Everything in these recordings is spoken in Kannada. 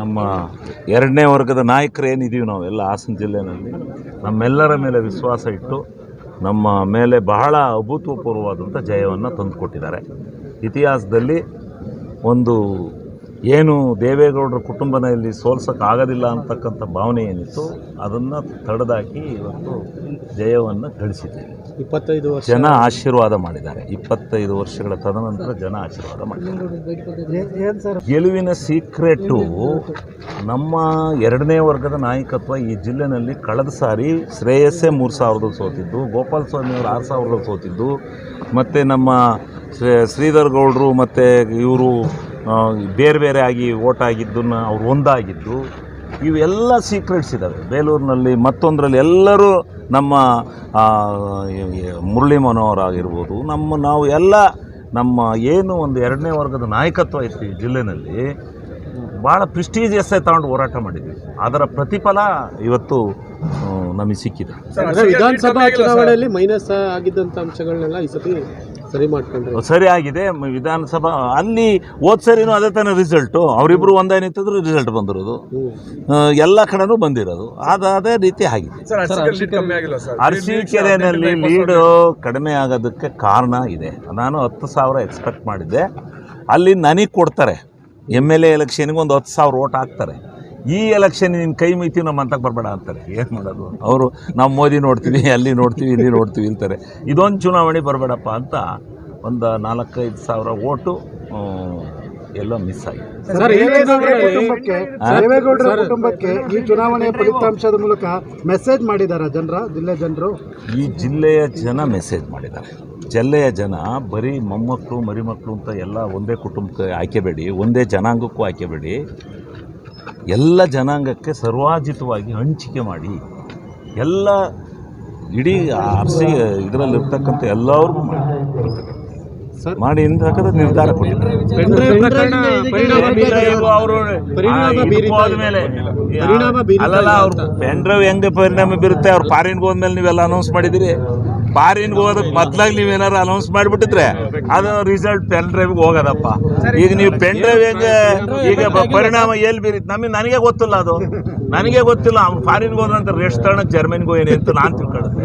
ನಮ್ಮ ಎರಡನೇ ವರ್ಗದ ನಾಯಕರು ಏನಿದ್ದೀವಿ ನಾವು ಎಲ್ಲ ಹಾಸನ ಜಿಲ್ಲೆಯಲ್ಲಿ ನಮ್ಮೆಲ್ಲರ ಮೇಲೆ ವಿಶ್ವಾಸ ಇಟ್ಟು ನಮ್ಮ ಮೇಲೆ ಬಹಳ ಅಭೂತಪೂರ್ವವಾದಂಥ ಜಯವನ್ನು ತಂದುಕೊಟ್ಟಿದ್ದಾರೆ. ಇತಿಹಾಸದಲ್ಲಿ ಒಂದು ಏನು ದೇವೇಗೌಡರ ಕುಟುಂಬನ ಇಲ್ಲಿ ಸೋಲ್ಸೋಕ್ಕಾಗೋದಿಲ್ಲ ಅಂತಕ್ಕಂಥ ಭಾವನೆ ಏನಿತ್ತು ಅದನ್ನು ತಡೆದಾಕಿ ಇವತ್ತು ಜಯವನ್ನು ಗಳಿಸಿದೆ. ಇಪ್ಪತ್ತೈದು ವರ್ಷ. ಜನ ಆಶೀರ್ವಾದ ಮಾಡಿದ್ದಾರೆ. ಇಪ್ಪತ್ತೈದು ವರ್ಷಗಳ ತದನಂತರ ಜನ ಆಶೀರ್ವಾದ ಮಾಡಿದ್ದಾರೆ. ಗೆಲುವಿನ ಸೀಕ್ರೆಟು ನಮ್ಮ ಎರಡನೇ ವರ್ಗದ ನಾಯಕತ್ವ ಈ ಜಿಲ್ಲೆನಲ್ಲಿ ಕಳೆದ ಸಾರಿ ಶ್ರೇಯಸ್ಸೇ ಮೂರು ಸಾವಿರದಲ್ಲಿ ಸೋತಿದ್ದು ಸ್ವಾಮಿ ಸ್ವಾಮಿಯವರು ಆರು ಸಾವಿರದಲ್ಲಿ ಸೋತಿದ್ದು ಮತ್ತು ನಮ್ಮ ಶ್ರೀ- ಶ್ರೀಧರ್ ಗೌಡರು ಮತ್ತು ಇವರು ಬೇರೆ ಬೇರೆ ಆಗಿ ಓಟ್ ಆಗಿದ್ದನ್ನು ಅವ್ರು ಒಂದಾಗಿದ್ದು, ಇವೆಲ್ಲ ಸೀಕ್ರೆಟ್ಸ್ ಇದ್ದಾವೆ ಬೇಲೂರಿನಲ್ಲಿ ಮತ್ತೊಂದರಲ್ಲಿ ಎಲ್ಲರೂ ನಮ್ಮ ಮುರಳಿ ಮನೋಹರ್ ಆಗಿರ್ಬೋದು, ನಮ್ಮ, ನಾವು ಎಲ್ಲ ನಮ್ಮ ಏನು ಒಂದು ಎರಡನೇ ವರ್ಗದ ನಾಯಕತ್ವ ಇತ್ತು ಈ ಜಿಲ್ಲೆನಲ್ಲಿ, ಭಾಳ ಪ್ರಿಸ್ಟೀಜಿಯಸ್ ತಗೊಂಡು ಹೋರಾಟ ಮಾಡಿದ್ವಿ. ಅದರ ಪ್ರತಿಫಲ ಇವತ್ತು ನಮಗೆ ಸಿಕ್ಕಿದೆ. ವಿಧಾನಸಭಾ ಚುನಾವಣೆಯಲ್ಲಿ ಮೈನಸ್ ಆಗಿದ್ದಂಥ ಅಂಶಗಳನ್ನೆಲ್ಲ ಈ ಸತಿ ಸರಿ ಮಾಡ್ಕೊಂಡ್ರೆ. ಸರಿ ಆಗಿದೆ. ಮ- ವಿಧಾನಸಭಾ ಅಲ್ಲಿ ಹೋದ್ ಸರಿನೂ ಅದೇ ತಾನೇ ರಿಸಲ್ಟು ಅವರಿಬ್ಬರು ಒಂದೇ ನಿಂತಿದ್ರು ರಿಸಲ್ಟ್ ಬಂದಿರೋದು. ಆ, ಎಲ್ಲ ಕಡೆನೂ ಬಂದಿರೋದು. ಅದು ಅದೇ ರೀತಿ ಆಗಿದೆ. ಅರಸೀಕೆರೆಯಲ್ಲಿ ಲೀಡು ಕಡಿಮೆ ಆಗೋದಕ್ಕೆ ಕಾರಣ ಇದೆ. ನಾನು ಹತ್ತು ಸಾವಿರ ಎಕ್ಸ್ಪೆಕ್ಟ್ ಮಾಡಿದ್ದೆ. ಅಲ್ಲಿ ನನಗೆ ಕೊಡ್ತಾರೆ. ಎಂ ಎಲ್ ಎ ಎಲೆಕ್ಷನ್ಗೆ ಒಂದು ಹತ್ತು ಸಾವಿರ ಓಟ್ ಹಾಕ್ತಾರೆ. ಈ ಎಲೆಕ್ಷನ್ ನಿನ್ನ ಕೈ ಮಿತಿ ನಮ್ಮ ಅಂತಕ್ಕೆ ಬರಬೇಡ ಅಂತಾರೆ. ಏನು ಮಾಡೋದು? ಅವರು ನಾವು ಮೋದಿ ನೋಡ್ತೀವಿ ಅಲ್ಲಿ ನೋಡ್ತೀವಿ ಇಲ್ಲಿ ನೋಡ್ತೀವಿ ಅಂತಾರೆ. ಇದೊಂದು ಚುನಾವಣೆ ಬರಬೇಡಪ್ಪ ಅಂತ ಒಂದು ನಾಲ್ಕೈದು ಸಾವಿರ ಓಟು ಎಲ್ಲ ಮಿಸ್ ಆಗಿದೆ? ದೇವೇಗೌಡರ ಕುಟುಂಬಕ್ಕೆ ಈ ಚುನಾವಣೆಯ ಫಲಿತಾಂಶದ ಮೂಲಕ ಮೆಸೇಜ್ ಮಾಡಿದ್ದಾರೆ ಜನರ ಜಿಲ್ಲೆ ಜನರು? ಈ ಜಿಲ್ಲೆಯ ಜನ ಮೆಸೇಜ್ ಮಾಡಿದ್ದಾರೆ. ಜಿಲ್ಲೆಯ ಜನ ಬರೀ ಮೊಮ್ಮಕ್ಕಳು ಮರಿಮಕ್ಕಳು ಅಂತ ಎಲ್ಲ ಒಂದೇ ಕುಟುಂಬಕ್ಕೆ ಆಯ್ಕೆಬೇಡಿ ಒಂದೇ ಜನಾಂಗಕ್ಕೂ ಆಯ್ಕೆಬೇಡಿ ಎಲ್ಲ ಜನಾಂಗಕ್ಕೆ ಸರ್ವಾಜಿತವಾಗಿ ಹಂಚಿಕೆ ಮಾಡಿ ಎಲ್ಲ ಇಡೀ ಆರ್ಸಿ ಇದರಲ್ಲಿರ್ತಕ್ಕಂಥ ಎಲ್ಲರಿಗೂ ಮಾಡಿ. ಮಾಡಿ ಅಂತಕ್ಕಂಥ ನಿರ್ಧಾರ ಕೊಟ್ಟಿದ್ದಾರೆ. ಅಲ್ಲಲ್ಲ ಅವ್ರು ಪೆನ್ ಡ್ರೈವ್ ಹೆಂಗೆ ಪರಿಣಾಮ ಬೀರುತ್ತೆ ಅವ್ರು ಫಾರಿನ್ಗೆ ಹೋದ್ಮೇಲೆ ನೀವೆಲ್ಲ ಅನೌನ್ಸ್ ಮಾಡಿದಿರಿ. ಫಾರಿನ್ಗೆ ಹೋಗೋದಕ್ಕೆ ಮೊದ್ಲಾಗಿ ಏನಾರ ಅನೌನ್ಸ್ ಮಾಡಿಬಿಟ್ಟಿದ್ರೆ ಅದು ರಿಸಲ್ಟ್ ಪೆನ್ ಡ್ರೈವ್ಗೆ ಹೋಗೋದಪ್ಪ. ಈಗ ನೀವು ಪೆನ್ ಡ್ರೈವ್ ಹೆಂಗೆ ಈಗ ಪರಿಣಾಮ ಎಲ್ಲಿ ಬೀರಿತ್ತು ನಮಗೆ ನನಗೆ ಗೊತ್ತಿಲ್ಲ ಅದು. ನನಗೆ ಗೊತ್ತಿಲ್ಲ. ಅವ್ನು ಫಾರಿನ್ಗೆ ಹೋದಂತ ರೆಸ್ಟ್ ತಗೊಳಕ್ ಜರ್ಮನಿಗೆ ಹೋಗಿ ಅಂತ ನಾನು ತಿಳ್ಕೊಳ್ಳುತ್ತೆ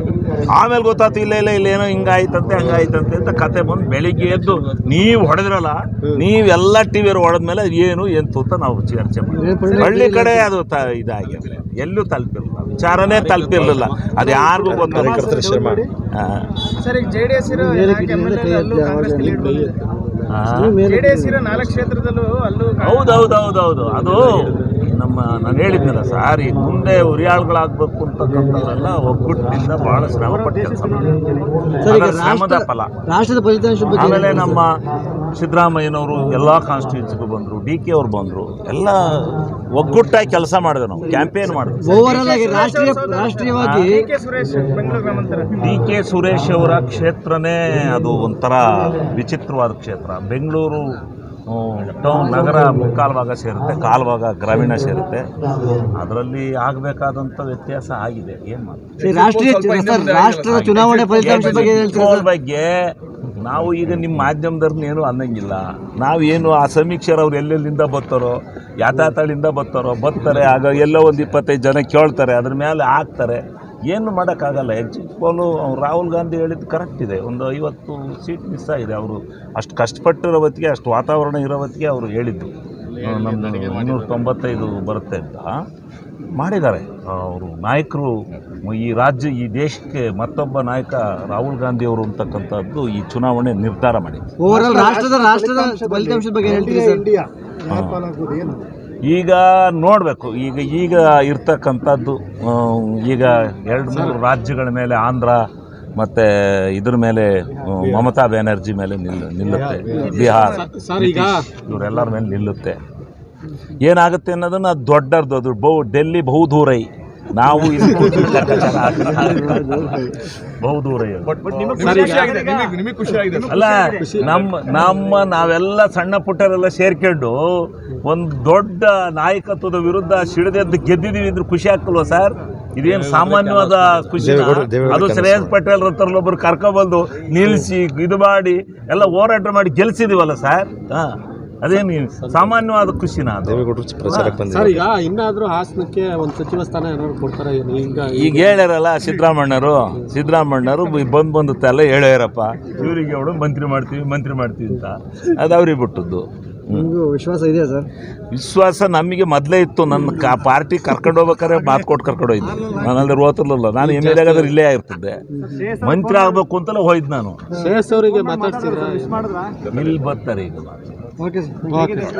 ಆಮೇಲೆ ಗೊತ್ತಾಯ್ತು ಇಲ್ಲ ಇಲ್ಲ ಇಲ್ಲೇನೋ ಹಿಂಗಾಯ್ತಂತೆ ಹಂಗಾಯ್ತಂತೆ ಅಂತ ಕತೆ ಬಂದು ಬೆಳಿಗ್ಗೆ ಎದ್ದು ನೀವು ಹೊಡೆದ್ರಲ್ಲ ನೀವೆಲ್ಲ ಟಿ ವಿಯವ್ರು ಹೊಡೆದ್ಮೇಲೆ ಏನು ಎಂತು ಅಂತ ನಾವು ಚರ್ಚೆ ಮಾಡಿ ಹಳ್ಳಿ ಕಡೆ ಅದು ತ ಇದಾಗಿದೆ ಎಲ್ಲೂ ತಲುಪಿರಲಿಲ್ಲ. ವಿಚಾರನೇ ತಲುಪಿರಲಿಲ್ಲ. ಅದು ಯಾರಿಗೂ ಗೊತ್ತಿಲ್ಲ. ಹಾಂ. ಸರ್ ಈಗ ಜೆ ಡಿ ಎಸ್ ಇರೋ ನಾಲ್ಕು ಎಂ ಕಾಂಗ್ರೆಸ್ ಲೀಡ್ ಬಂದಿದೆ. ಜೆ ಇರೋ ನಾಲ್ಕು ಕ್ಷೇತ್ರದಲ್ಲೂ ಅಲ್ಲೂ ಹೌದು ಹೌದು ಹೌದು ಹೌದು. ಅದು ನಮ್ಮ ನಾನು ಹೇಳಿದ್ನಲ್ಲ ಸಾರಿ ಮುಂದೆ ಉರಿಯಾಳುಗಳಾಗಬೇಕು ಅಂತಕ್ಕಂಥದ್ದೆಲ್ಲ ಒಗ್ಗುಟ್ಟಿನಿಂದ ಬಹಳ ಶ್ರಮಪಟ್ಟು ಕೆಲಸ ಮಾಡಿದ್ರು. ಶ್ರಮದ ಫಲ. ರಾಷ್ಟ್ರದ ಫಲಿತಾಂಶ ಆಮೇಲೆ ನಮ್ಮ ಸಿದ್ದರಾಮಯ್ಯನವರು ಎಲ್ಲ ಕಾನ್ಸ್ಟಿಟ್ಯೂನ್ಸಿಗೂ ಬಂದರು ಡಿ ಕೆ ಅವ್ರು ಬಂದರು ಎಲ್ಲ ಒಗ್ಗುಟ್ಟಾಗಿ ಕೆಲಸ ಮಾಡಿದೆ ನಾವು ಕ್ಯಾಂಪೇನ್ ಮಾಡಿದ್ವಿ ಓವರಾಲ್ ಆಗಿ ರಾಷ್ಟ್ರೀಯ ರಾಷ್ಟ್ರೀಯವಾಗಿ ಡಿ ಕೆ ಸುರೇಶ್ ಬೆಂಗಳೂರು ಗ್ರಾಮಾಂತರ. ಡಿ ಕೆ ಸುರೇಶ್ ಅವರ ಕ್ಷೇತ್ರನೇ ಅದು ಒಂಥರ ವಿಚಿತ್ರವಾದ ಕ್ಷೇತ್ರ. ಬೆಂಗಳೂರು ಟೌನ್ ನಗರ ಮುಕ್ಕಾಲು ಭಾಗ ಸೇರುತ್ತೆ ಕಾಲು ಭಾಗ ಗ್ರಾಮೀಣ ಸೇರುತ್ತೆ. ಅದರಲ್ಲಿ ಆಗಬೇಕಾದಂಥ ವ್ಯತ್ಯಾಸ ಆಗಿದೆ ಏನು ಮಾಡ್ತೀವಿ ರಾಷ್ಟ್ರೀಯ ಚುನಾವಣೆ ಫಲಿತಾಂಶ ಬಗ್ಗೆ ನಾವು ಈಗ ನಿಮ್ಮ ಮಾಧ್ಯಮದವ್ರನ್ನ ಏನು ಅನ್ನಂಗಿಲ್ಲ. ನಾವೇನು ಆ ಸಮೀಕ್ಷೆರವ್ರು ಎಲ್ಲೆಲ್ಲಿಂದ ಬರ್ತಾರೋ ಯಾತಾತಾಳಿಂದ ಬರ್ತಾರೋ ಬರ್ತಾರೆ ಆಗ ಎಲ್ಲೋ ಒಂದು ಇಪ್ಪತ್ತೈದು ಜನ ಕೇಳ್ತಾರೆ ಅದ್ರ ಮೇಲೆ ಹಾಕ್ತಾರೆ. ಏನು ಮಾಡೋಕ್ಕಾಗಲ್ಲ. ಎಕ್ಸಿಟ್ ಪೋಲು ರಾಹುಲ್ ಗಾಂಧಿ ಹೇಳಿದ್ದು ಕರೆಕ್ಟ್ ಇದೆ. ಒಂದು ಐವತ್ತು ಸೀಟ್ ಮಿಸ್ ಆಗಿದೆ ಅವರು. ಅಷ್ಟು ಕಷ್ಟಪಟ್ಟಿರೋ ಹೊತ್ತಿಗೆ ಅಷ್ಟು ವಾತಾವರಣ ಇರೋ ಹೊತ್ತಿಗೆ ಅವರು ಹೇಳಿದ್ದು. ನಮ್ಮ ನಮ್ಮದು ಇನ್ನೂರ ತೊಂಬತ್ತೈದು ಬರುತ್ತೆ ಅಂತ ಮಾಡಿದ್ದಾರೆ. ಅವರು ನಾಯಕರು ಈ ರಾಜ್ಯ ಈ ದೇಶಕ್ಕೆ ಮತ್ತೊಬ್ಬ ನಾಯಕ ರಾಹುಲ್ ಗಾಂಧಿ ಅವರು ಅಂತಕ್ಕಂಥದ್ದು ಈ ಚುನಾವಣೆ ನಿರ್ಧಾರ ಮಾಡಿದೆ ಈಗ ನೋಡಬೇಕು. ಈಗ ಈಗ ಇರ್ತಕ್ಕಂಥದ್ದು ಈಗ ಎರಡು ಮೂರು ರಾಜ್ಯಗಳ ಮೇಲೆ ಆಂಧ್ರ ಮತ್ತು ಇದ್ರ ಮೇಲೆ ಮಮತಾ ಬ್ಯಾನರ್ಜಿ ಮೇಲೆ ನಿಲ್ಲ ನಿಲ್ಲುತ್ತೆ. ಬಿಹಾರ್ ಇವರೆಲ್ಲರ ಮೇಲೆ ನಿಲ್ಲುತ್ತೆ. ಏನಾಗುತ್ತೆ ಅನ್ನೋದನ್ನ ದೊಡ್ಡದು ಅದು. ಬಹು ಡೆಲ್ಲಿ ಬಹು ದೂರೈ. ನಾವು ಬಹುದೂರ. ಅಲ್ಲ ನಮ್ಮ ನಮ್ಮ ನಾವೆಲ್ಲ ಸಣ್ಣ ಪುಟ್ಟರೆಲ್ಲ ಸೇರ್ಕೊಂಡು ಒಂದು ದೊಡ್ಡ ನಾಯಕತ್ವದ ವಿರುದ್ಧ ಸಿಡಿದೆದ್ದು ಗೆದ್ದಿದ್ದೀವಿ ಅಂದ್ರೆ ಖುಷಿ ಆಗ್ತಲ್ವ ಸರ್? ಇದೇನು ಸಾಮಾನ್ಯವಾದ ಖುಷಿ ಅದು ಶ್ರೇಯಸ್ ಪಟೇಲ್ ಹತ್ರ ಒಬ್ಬರು ಕರ್ಕೊಬಂದು ನಿಲ್ಲಿಸಿ ಇದು ಮಾಡಿ ಎಲ್ಲ ಹೋರಾಟ ಮಾಡಿ ಗೆಲ್ಸಿದೀವಲ್ಲ ಸರ್? ಹಾಂ. ಅದೇನು ಸಾಮಾನ್ಯವಾದ ಖುಷಿನ ಅದು? ಸರ್ ಈಗ ಇನ್ನಾದ್ರೂ ಹಾಸನಕ್ಕೆ ಒಂದು ಸಚಿವ ಸ್ಥಾನ ಏನಾದ್ರು ಕೊಡ್ತಾರೆ ಈಗ ಈಗ ಹೇಳ್ಯಾರಲ್ಲ ಸಿದ್ದರಾಮಣ್ಣರು ಸಿದ್ದರಾಮಣ್ಣರು ಬಂದು ಬಂದು ತಲೆ ಹೇಳ್ಯಾರಪ್ಪ. ಇವರಿಗೆ ಅವಳು ಮಂತ್ರಿ ಮಾಡ್ತೀವಿ ಮಂತ್ರಿ ಮಾಡ್ತೀವಿ ಅಂತ. ಅದು ಅವ್ರಿಗೆ ಬಿಟ್ಟದ್ದು. ನಿಮಗೂ ವಿಶ್ವಾಸ ಇದೆಯಾ ಸರ್? ವಿಶ್ವಾಸ ನಮಗೆ ಮೊದಲೇ ಇತ್ತು. ನನ್ನ ಕಾ ಪಾರ್ಟಿ ಕರ್ಕೊಂಡು ಹೋಗ್ಬೇಕಾದ್ರೆ ಮಾತು ಕೊಟ್ಟು ಕರ್ಕೊಂಡು ಹೋಯ್ತು ನಾನು ಅಲ್ಲಿ ಓತಿರ್ಲಿಲ್ಲ ನಾನು ಎಂ ಎಲ್ ಎಗಾದ್ರೆ ಇಲ್ಲೇ ಆಗಿರ್ತಿದ್ದೆ. ಮಂತ್ರಿ ಆಗ್ಬೇಕು ಅಂತಲೇ ಹೋಯ್ತು ನಾನು. ಶ್ರೇಯಸ್ ಅವರಿಗೆ ಇಲ್ಲಿ ಬರ್ತಾರೆ ಈಗ ಓಕೆ ಸರ್